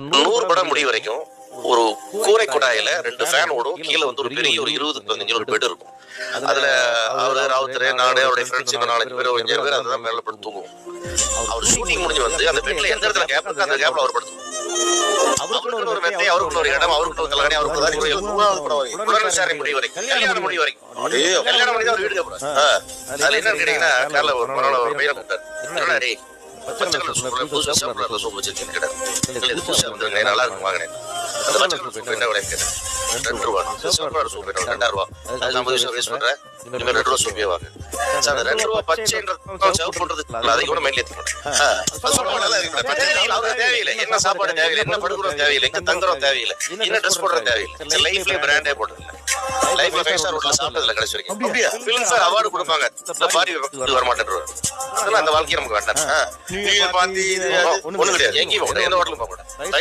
நூறு படம் முடிவு வரைக்கும் ஒரு கூரை கொட்டாயில ரெண்டு ஃபேன் ஓடும். கீழே வந்து ஒரு பெரிய ஒரு இருபது பதினஞ்சு ஒரு பெட் இருக்கும். அதுல அவரு ராவுத்தர் நானு அவருடைய ஃப்ரெண்ட்ஸ் இன்னும் நாலஞ்சு பேர் ஒரு அஞ்சு பேர் அதுதான் மேல படுத்து தூங்குவோம். அவர் ஷூட்டிங் முடிஞ்சு வந்து அந்த பெட்ல எந்த இடத்துல கேப் இருக்கு அந்த கேப்ல அவர் படுத்து அவருக்குன்னு ஒரு மெத்தை அவருக்குன்னு ஒரு இடம் அவருக்குன்னு ஒரு கல்யாணி அவருக்கு தான் மூணாவது படம் வரைக்கும். விசாரணை முடிவு வரைக்கும். கல்யாணம் முடிவு வரைக்கும். கல்யாணம் முடிவு அவர் வீடு அப்புறம் அதுல என்னன்னு கேட்டீங்கன்னா காலைல ஒரு மறுநாள் ஒரு பையனை கூப்பிட்டாரு பச்சை கலர் சூப்பர் புதுசா சாப்பிடற சோப்பு வச்சிருக்கேன் இது வந்து நல்லா இருக்கும் வாங்கினேன் அந்த பச்சை கலர் சோப்பு என்ன விலை கேட்டேன் ரெண்டு ரூபா சாப்பிடற சோப்பு என்ன ரெண்டாயிரம் ரூபா அது ஐம்பது வருஷம் வேஸ்ட் ரெண்டு ரூபா வாங்க சார் ரெண்டு ரூபா பச்சைன்றது சர்வ் பண்றது அதை கூட மைண்ட்ல தேவையில்லை என்ன சாப்பாடு தேவையில்லை என்ன படுக்கிறோம் தேவையில்லை எங்க தங்குறோம் தேவையில்லை என்ன ட்ரெஸ் போடுறது தேவையில்லை லைஃப்ல பிராண்டே போட்டதில்லை லைஃப்ல ஃபைவ் ஸ்டார் ஹோட்டல் சாப்பிட்டதுல கடைசி வரைக்கும் அப்படியா? ஃபிலிம் சார் அவார்டு கொடுப்பாங்க. இந்த வர அதெல்லாம் அந்த வாழ்க்கை நமக்கு வேண்டாம். நீங்க பாத்தி ஒண்ணு கிடையாது எங்கேயும். எந்த ஹோட்டலும் மாட்டேன்